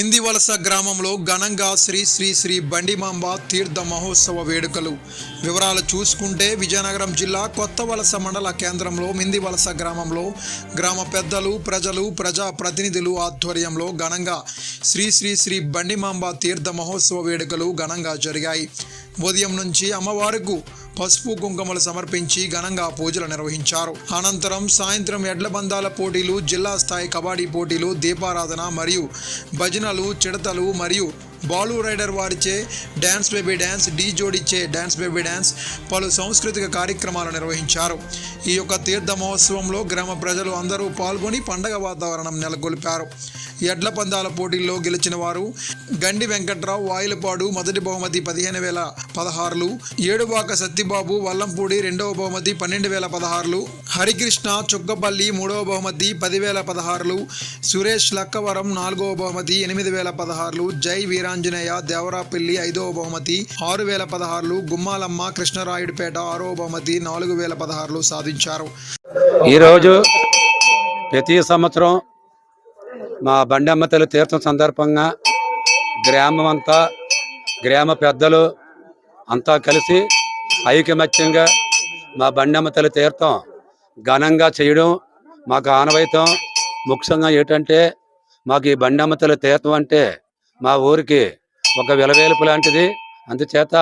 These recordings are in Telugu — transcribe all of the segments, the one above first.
మిందివలస గ్రామంలో ఘనంగా శ్రీ శ్రీ శ్రీ బండిమాంబ తీర్థ మహోత్సవ వేడుకలు. వివరాలు చూసుకుంటే విజయనగరం జిల్లా కొత్త వలస మండల కేంద్రంలో మిందివలస గ్రామంలో గ్రామ పెద్దలు ప్రజలు ప్రజా ప్రతినిధులు ఆధ్వర్యంలో ఘనంగా శ్రీ శ్రీ శ్రీ బండిమాంబ తీర్థ మహోత్సవ వేడుకలు ఘనంగా జరిగాయి. ఉదయం నుంచి అమ్మవారికి పసుపు కుంకుమలు సమర్పించి ఘనంగా పూజలు నిర్వహించారు. అనంతరం సాయంత్రం ఎడ్లబందాల పోటీలు జిల్లా స్థాయి కబడ్డీ పోటీలు దీపారాధన మరియు భజనలు చిడతలు మరియు బాలు రైడర్ వారిచే డ్యాన్స్ బేబీ డ్యాన్స్ డీ జోడిచే డ్యాన్స్ బేబీ డ్యాన్స్ పలు సాంస్కృతిక కార్యక్రమాలు నిర్వహించారు. ఈ యొక్క తీర్థ మహోత్సవంలో గ్రామ ప్రజలు అందరూ పాల్గొని పండగ వాతావరణం నెలకొల్పారు. ఎడ్ల పందాల పోటీల్లో గెలిచిన వారు గండి వెంకట్రావు వాయిలపాడు మొదటి బహుమతి పదిహేను వేల పదహారులు ఏడువాక సత్తిబాబు వల్లంపూడి రెండవ బహుమతి పన్నెండు వేల పదహారులు హరికృష్ణ చుక్కపల్లి మూడవ బహుమతి పదివేల పదహారులు సురేష్ లక్కవరం నాలుగవ బహుమతి ఎనిమిది వేల పదహారులు జై వీరాంజనేయ దేవరాపల్లి ఐదవ బహుమతి ఆరు వేల పదహారులు గుమ్మాలమ్మ కృష్ణరాయుడిపేట ఆరవ బహుమతి నాలుగు వేల పదహారులు సాధించారు. ఈరోజు ప్రతి సంవత్సరం మా బండమ్మ తల్లి తీర్థం సందర్భంగా గ్రామం అంతా గ్రామ పెద్దలు అంతా కలిసి ఐకమత్యంగా మా బండమ్మ తల్లి తీర్థం ఘనంగా చేయడం మాకు ఆనవాయితం. ముఖ్యంగా ఏంటంటే మాకు ఈ బండమ్మ తల్లి తీర్థం అంటే మా ఊరికి ఒక విలవేలుపు లాంటిది. అందుచేత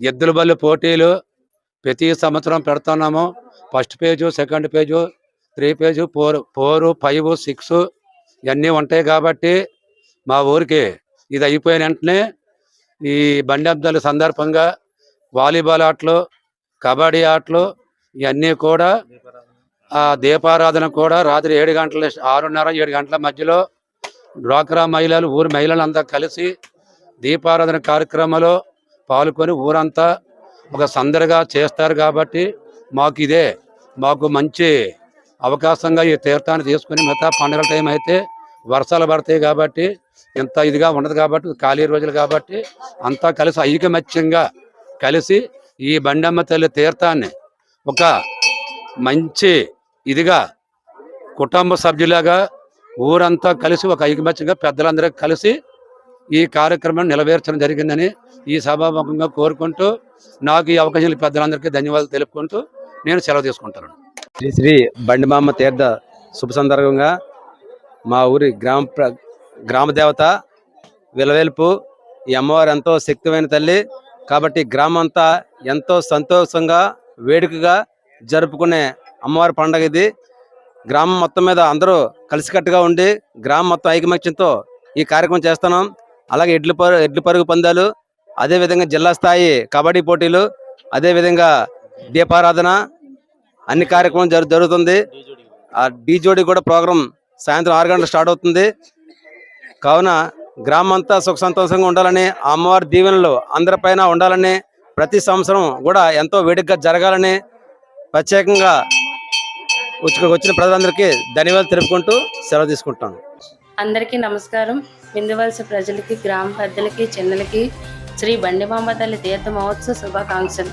ఎద్దుల బళ్ళు పోటీలు ప్రతి సంవత్సరం పెడుతున్నాము. First page second page three page four four five six ఇవన్నీ ఉంటాయి కాబట్టి మా ఊరికి ఇది అయిపోయిన వెంటనే ఈ బండి అబ్దాల సందర్భంగా వాలీబాల్ ఆటలు కబడ్డీ ఆటలు ఇవన్నీ కూడా ఆ దీపారాధన కూడా రాత్రి ఏడు గంటల ఆరున్నర ఏడు గంటల మధ్యలో డ్వాక్రా మహిళలు ఊరి మహిళలు అంతా కలిసి దీపారాధన కార్యక్రమంలో పాల్గొని ఊరంతా ఒక సందడిగా చేస్తారు కాబట్టి మాకు ఇదే మాకు మంచి అవకాశంగా ఈ తీర్థాన్ని తీసుకుని మిగతా పండుగల టైం అయితే వర్షాలు పడతాయి కాబట్టి ఇంత ఇదిగా ఉండదు కాబట్టి ఖాళీ రోజులు కాబట్టి అంతా కలిసి ఐకమత్యంగా కలిసి ఈ బండమ్మ తల్లి తీర్థాన్ని ఒక మంచి ఇదిగా కుటుంబ సభ్యులాగా ఊరంతా కలిసి ఒక ఐకమత్యంగా పెద్దలందరూ కలిసి ఈ కార్యక్రమం నెరవేర్చడం జరిగిందని ఈ సభాముఖంగా కోరుకుంటూ నాకు ఈ అవకాశం పెద్దలందరికీ ధన్యవాదాలు తెలుపుకుంటూ నేను సెలవు తీసుకుంటాను. శ్రీ శ్రీ బండిమామ తీర్థ శుభ సందర్భంగా మా ఊరి గ్రామ ప్ర- గ్రామ విలవేల్పు ఈ అమ్మవారు ఎంతో శక్తిమైన తల్లి. కాబట్టి గ్రామం అంతా ఎంతో సంతోషంగా వేడుకగా జరుపుకునే అమ్మవారి పండగ ఇది. గ్రామం మొత్తం మీద అందరూ కలిసికట్టుగా ఉండి గ్రామం మొత్తం ఐకమత్యంతో ఈ కార్యక్రమం చేస్తున్నాం. అలాగే ఎడ్ల పరు ఎడ్ల పరుగు పందాలు అదేవిధంగా జిల్లా స్థాయి కబడ్డీ పోటీలు అదేవిధంగా దీపారాధన అన్ని కార్యక్రమం జరు జరుగుతుంది. ఆ డీజోడి కూడా ప్రోగ్రాం సాయంత్రం ఆరు గంటలకు స్టార్ట్ అవుతుంది. కావున గ్రామం అంతా సుఖ సంతోషంగా ఉండాలని అమ్మవారి దీవెనలు అందరిపైన ఉండాలని ప్రతి సంవత్సరం కూడా ఎంతో వేడుకగా జరగాలని ప్రత్యేకంగా వచ్చిన ప్రజలందరికీ ధన్యవాదాలు తెలుపుకుంటూ సెలవు తీసుకుంటాను. అందరికీ నమస్కారం. విందువలస ప్రజలకి గ్రామ పెద్దలకి చిన్నలకి శ్రీ బండిమాంబ తల్లి తీర్థ మహోత్సవ శుభాకాంక్షలు.